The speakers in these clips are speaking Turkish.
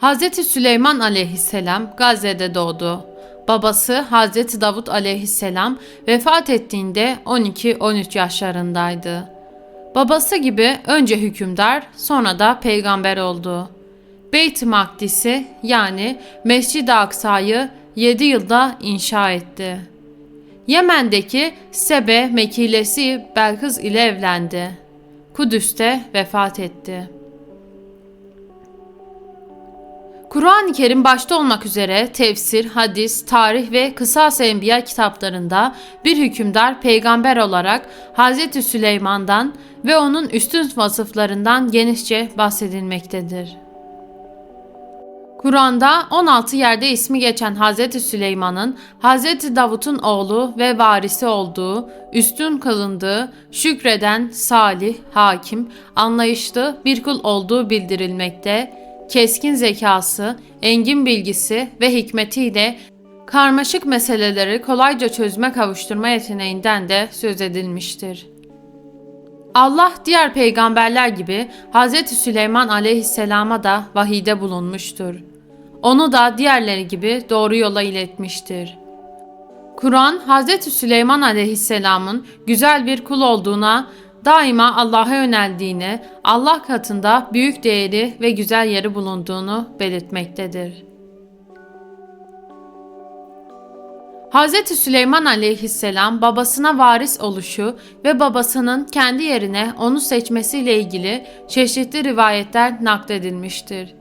Hz. Süleyman aleyhisselam Gazze'de doğdu. Babası Hz. Davut aleyhisselam vefat ettiğinde 12-13 yaşlarındaydı. Babası gibi önce hükümdar sonra da peygamber oldu. Beyt-i Makdis'i yani Mescid-i Aksa'yı 7 yılda inşa etti. Yemen'deki Sebe mekilesi Belkıs ile evlendi. Kudüs'te vefat etti. Kur'an-ı Kerim başta olmak üzere tefsir, hadis, tarih ve kısas enbiya kitaplarında bir hükümdar peygamber olarak Hz. Süleyman'dan ve onun üstün vasıflarından genişçe bahsedilmektedir. Kur'an'da 16 yerde ismi geçen Hz. Süleyman'ın Hz. Davut'un oğlu ve varisi olduğu, üstün kılındığı, şükreden, salih, hakim, anlayışlı bir kul olduğu bildirilmekte, keskin zekası, engin bilgisi ve hikmetiyle karmaşık meseleleri kolayca çözüme kavuşturma yeteneğinden de söz edilmiştir. Allah diğer peygamberler gibi Hz. Süleyman aleyhisselama da vahide bulunmuştur. Onu da diğerleri gibi doğru yola iletmiştir. Kur'an Hz. Süleyman aleyhisselamın güzel bir kul olduğuna, daima Allah'a yöneldiğini, Allah katında büyük değeri ve güzel yeri bulunduğunu belirtmektedir. Hz. Süleyman aleyhisselam babasına varis oluşu ve babasının kendi yerine onu seçmesiyle ilgili çeşitli rivayetler nakledilmiştir.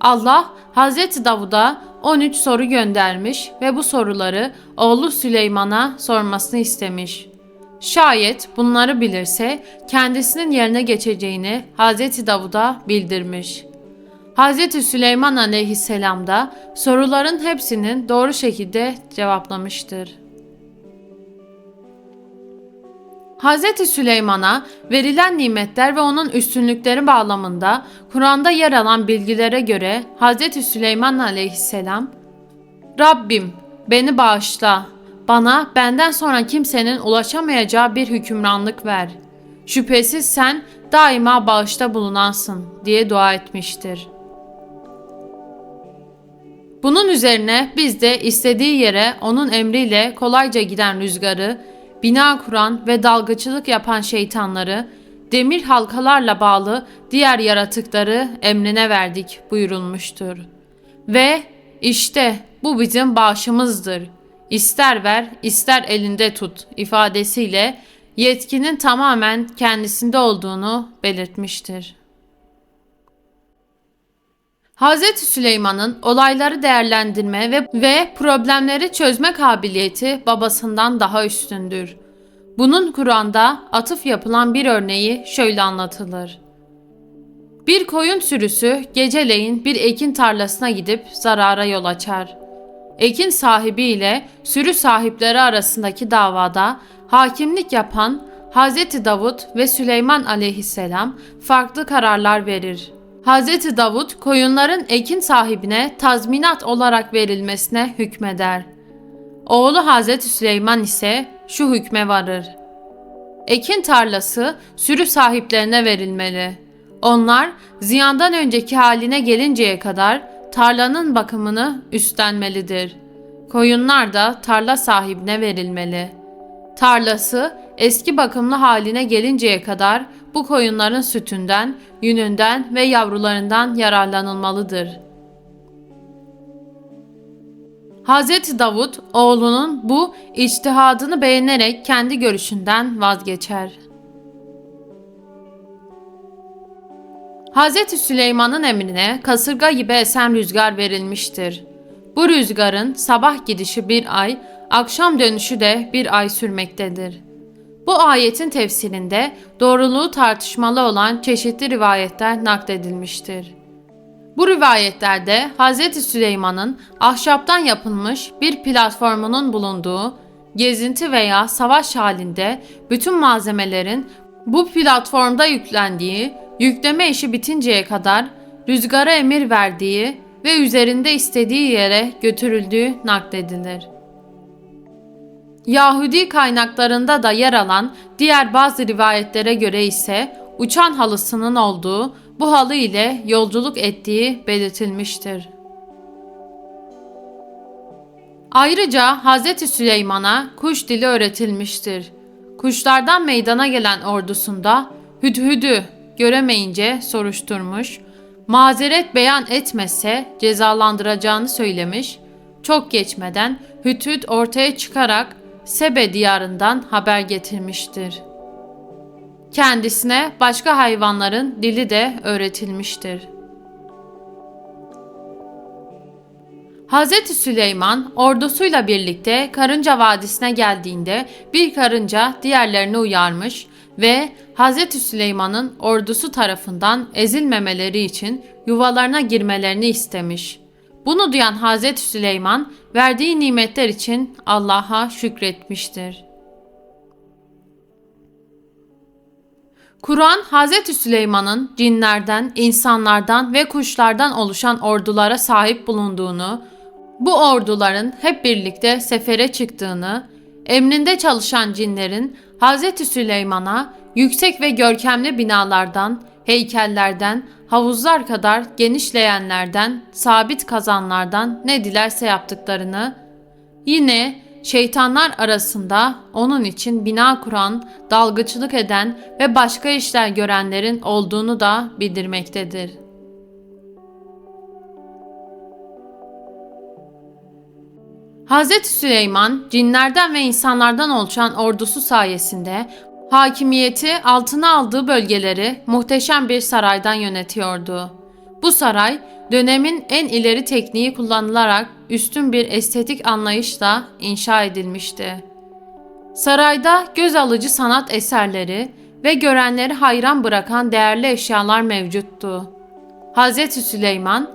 Allah Hz. Davud'a 13 soru göndermiş ve bu soruları oğlu Süleyman'a sormasını istemiş. Şayet bunları bilirse kendisinin yerine geçeceğini Hz. Davud'a bildirmiş. Hz. Süleyman aleyhisselam da soruların hepsinin doğru şekilde cevaplamıştır. Hz. Süleyman'a verilen nimetler ve onun üstünlükleri bağlamında Kur'an'da yer alan bilgilere göre Hz. Süleyman aleyhisselam Rabbim beni bağışla, bana benden sonra kimsenin ulaşamayacağı bir hükümranlık ver. Şüphesiz sen daima bağışta bulunansın diye dua etmiştir. Bunun üzerine biz de istediği yere onun emriyle kolayca giden rüzgarı, bina kuran ve dalgıçılık yapan şeytanları, demir halkalarla bağlı diğer yaratıkları emrine verdik buyurulmuştur. Ve işte bu bizim bağışımızdır. İster ver, ister elinde tut ifadesiyle yetkinin tamamen kendisinde olduğunu belirtmiştir. Hz. Süleyman'ın olayları değerlendirme ve, ve problemleri çözme kabiliyeti babasından daha üstündür. Bunun Kur'an'da atıf yapılan bir örneği şöyle anlatılır. Bir koyun sürüsü geceleyin bir ekin tarlasına gidip zarara yol açar. Ekin sahibi ile sürü sahipleri arasındaki davada hakimlik yapan Hz. Davud ve Süleyman aleyhisselam farklı kararlar verir. Hz. Davud koyunların ekin sahibine tazminat olarak verilmesine hükmeder. Oğlu Hz. Süleyman ise şu hükme varır. Ekin tarlası sürü sahiplerine verilmeli. Onlar ziyandan önceki haline gelinceye kadar tarlanın bakımını üstlenmelidir. Koyunlar da tarla sahibine verilmeli. Tarlası eski bakımlı haline gelinceye kadar bu koyunların sütünden, yününden ve yavrularından yararlanılmalıdır. Hz. Davud oğlunun bu içtihadını beğenerek kendi görüşünden vazgeçer. Hz. Süleyman'ın emrine kasırga gibi esen rüzgar verilmiştir. Bu rüzgarın sabah gidişi bir ay, akşam dönüşü de bir ay sürmektedir. Bu ayetin tefsirinde doğruluğu tartışmalı olan çeşitli rivayetler nakledilmiştir. Bu rivayetlerde Hz. Süleyman'ın ahşaptan yapılmış bir platformunun bulunduğu, gezinti veya savaş halinde bütün malzemelerin bu platformda yüklendiği, yükleme işi bitinceye kadar rüzgara emir verdiği ve üzerinde istediği yere götürüldüğü nakledilir. Yahudi kaynaklarında da yer alan diğer bazı rivayetlere göre ise uçan halısının olduğu bu halı ile yolculuk ettiği belirtilmiştir. Ayrıca Hz. Süleyman'a kuş dili öğretilmiştir. Kuşlardan meydana gelen ordusunda hüdhüdü göremeyince soruşturmuş, mazeret beyan etmese cezalandıracağını söylemiş, çok geçmeden Hüthüd ortaya çıkarak Sebe diyarından haber getirmiştir. Kendisine başka hayvanların dili de öğretilmiştir. Hz. Süleyman ordusuyla birlikte Karınca Vadisi'ne geldiğinde bir karınca diğerlerini uyarmış ve Hz. Süleyman'ın ordusu tarafından ezilmemeleri için yuvalarına girmelerini istemiş. Bunu duyan Hz. Süleyman verdiği nimetler için Allah'a şükretmiştir. Kur'an Hz. Süleyman'ın cinlerden, insanlardan ve kuşlardan oluşan ordulara sahip bulunduğunu, bu orduların hep birlikte sefere çıktığını, emrinde çalışan cinlerin Hz. Süleyman'a yüksek ve görkemli binalardan, heykellerden, havuzlar kadar genişleyenlerden, sabit kazanlardan ne dilerse yaptıklarını, yine şeytanlar arasında onun için bina kuran, dalgıçlık eden ve başka işler görenlerin olduğunu da bildirmektedir. Hz. Süleyman cinlerden ve insanlardan oluşan ordusu sayesinde hakimiyeti altına aldığı bölgeleri muhteşem bir saraydan yönetiyordu. Bu saray dönemin en ileri tekniği kullanılarak üstün bir estetik anlayışla inşa edilmişti. Sarayda göz alıcı sanat eserleri ve görenleri hayran bırakan değerli eşyalar mevcuttu. Hz. Süleyman,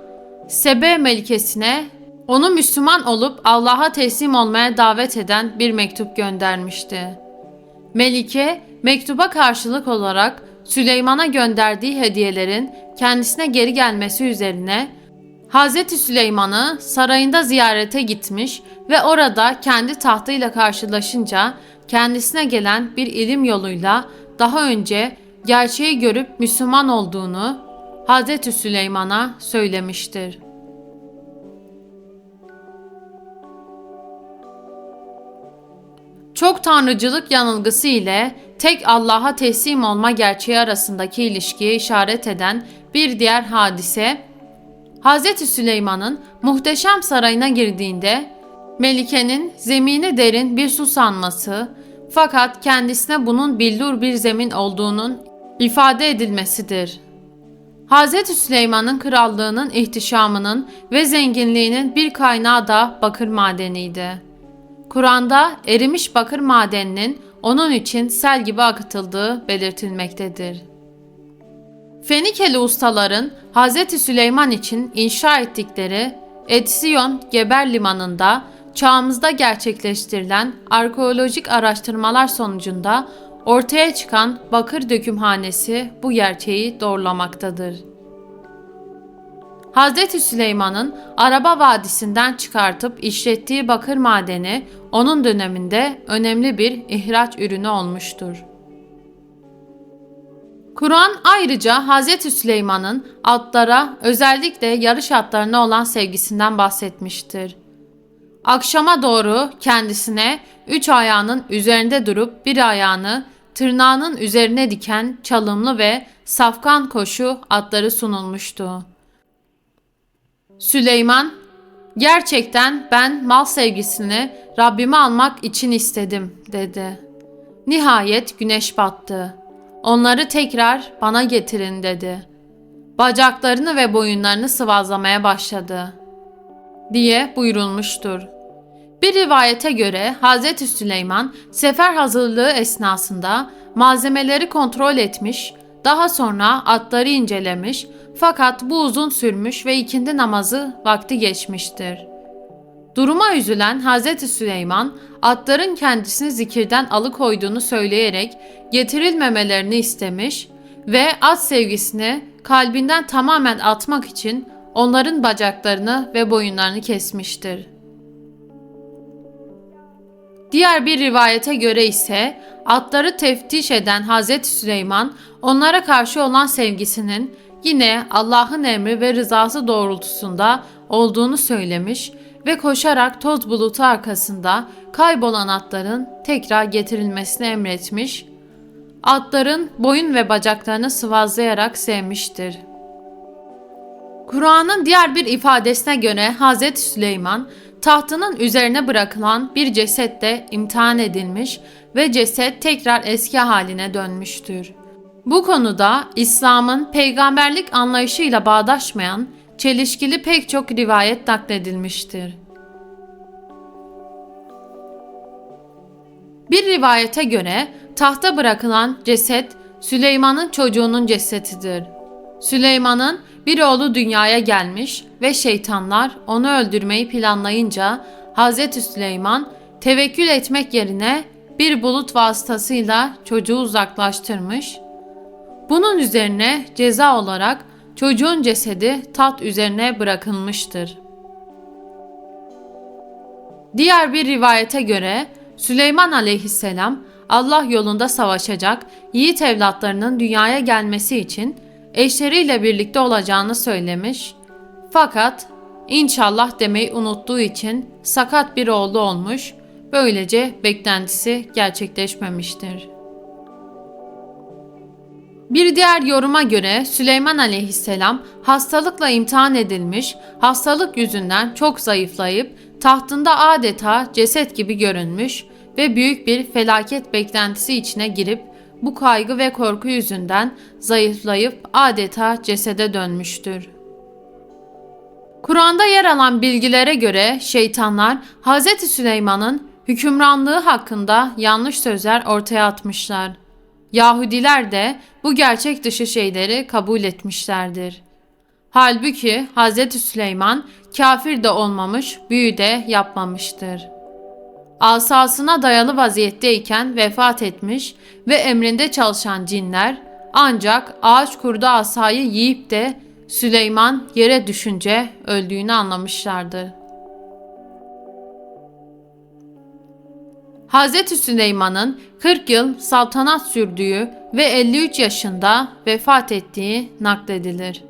Sebe melikesine onu Müslüman olup Allah'a teslim olmaya davet eden bir mektup göndermişti. Melike mektuba karşılık olarak Süleyman'a gönderdiği hediyelerin kendisine geri gelmesi üzerine Hz. Süleyman'ı sarayında ziyarete gitmiş ve orada kendi tahtıyla karşılaşınca kendisine gelen bir ilim yoluyla daha önce gerçeği görüp Müslüman olduğunu Hz. Süleyman'a söylemiştir. Çok tanrıcılık yanılgısı ile tek Allah'a teslim olma gerçeği arasındaki ilişkiye işaret eden bir diğer hadise, Hz. Süleyman'ın muhteşem sarayına girdiğinde Melike'nin zemini derin bir su sanması fakat kendisine bunun billur bir zemin olduğunun ifade edilmesidir. Hz. Süleyman'ın krallığının ihtişamının ve zenginliğinin bir kaynağı da bakır madeniydi. Kur'an'da erimiş bakır madeninin onun için sel gibi akıtıldığı belirtilmektedir. Fenikeli ustaların Hz. Süleyman için inşa ettikleri Etsiyon Geber Limanı'nda çağımızda gerçekleştirilen arkeolojik araştırmalar sonucunda ortaya çıkan bakır dökümhanesi bu gerçeği doğrulamaktadır. Hz. Süleyman'ın Araba Vadisi'nden çıkartıp işlettiği bakır madeni onun döneminde önemli bir ihraç ürünü olmuştur. Kur'an ayrıca Hz. Süleyman'ın atlara özellikle yarış atlarına olan sevgisinden bahsetmiştir. Akşama doğru kendisine üç ayağının üzerinde durup bir ayağını tırnağının üzerine diken çalımlı ve safkan koşu atları sunulmuştu. Süleyman, gerçekten ben mal sevgisini Rabbime almak için istedim dedi. Nihayet güneş battı. Onları tekrar bana getirin dedi. Bacaklarını ve boyunlarını sıvazlamaya başladı. Diye buyurulmuştur. Bir rivayete göre Hz. Süleyman sefer hazırlığı esnasında malzemeleri kontrol etmiş, daha sonra atları incelemiş fakat bu uzun sürmüş ve ikindi namazı vakti geçmiştir. Duruma üzülen Hz. Süleyman, atların kendisini zikirden alıkoyduğunu söyleyerek getirilmemelerini istemiş ve at sevgisini kalbinden tamamen atmak için onların bacaklarını ve boyunlarını kesmiştir. Diğer bir rivayete göre ise atları teftiş eden Hz. Süleyman onlara karşı olan sevgisinin yine Allah'ın emri ve rızası doğrultusunda olduğunu söylemiş ve koşarak toz bulutu arkasında kaybolan atların tekrar getirilmesini emretmiş, atların boyun ve bacaklarını sıvazlayarak sevmiştir. Kur'an'ın diğer bir ifadesine göre Hz. Süleyman tahtının üzerine bırakılan bir cesetle imtihan edilmiş ve ceset tekrar eski haline dönmüştür. Bu konuda İslam'ın peygamberlik anlayışıyla bağdaşmayan çelişkili pek çok rivayet nakledilmiştir. Bir rivayete göre tahta bırakılan ceset Süleyman'ın çocuğunun cesedidir. Süleyman'ın bir oğlu dünyaya gelmiş ve şeytanlar onu öldürmeyi planlayınca Hz. Süleyman tevekkül etmek yerine bir bulut vasıtasıyla çocuğu uzaklaştırmış. Bunun üzerine ceza olarak çocuğun cesedi tat üzerine bırakılmıştır. Diğer bir rivayete göre Süleyman aleyhisselam Allah yolunda savaşacak yiğit evlatlarının dünyaya gelmesi için eşleriyle birlikte olacağını söylemiş. Fakat inşallah demeyi unuttuğu için sakat bir oğlu olmuş. Böylece beklentisi gerçekleşmemiştir. Bir diğer yoruma göre Süleyman aleyhisselam hastalıkla imtihan edilmiş, hastalık yüzünden çok zayıflayıp tahtında adeta ceset gibi görünmüş ve büyük bir felaket beklentisi içine girip bu kaygı ve korku yüzünden zayıflayıp adeta cesede dönmüştür. Kur'an'da yer alan bilgilere göre şeytanlar Hz. Süleyman'ın hükümranlığı hakkında yanlış sözler ortaya atmışlar. Yahudiler de bu gerçek dışı şeyleri kabul etmişlerdir. Halbuki Hz. Süleyman kafir de olmamış, büyü de yapmamıştır. Asasına dayalı vaziyetteyken vefat etmiş ve emrinde çalışan cinler ancak ağaç kurdu asayı yiyip de Süleyman yere düşünce öldüğünü anlamışlardı. Hz. Süleyman'ın 40 yıl saltanat sürdüğü ve 53 yaşında vefat ettiği nakledilir.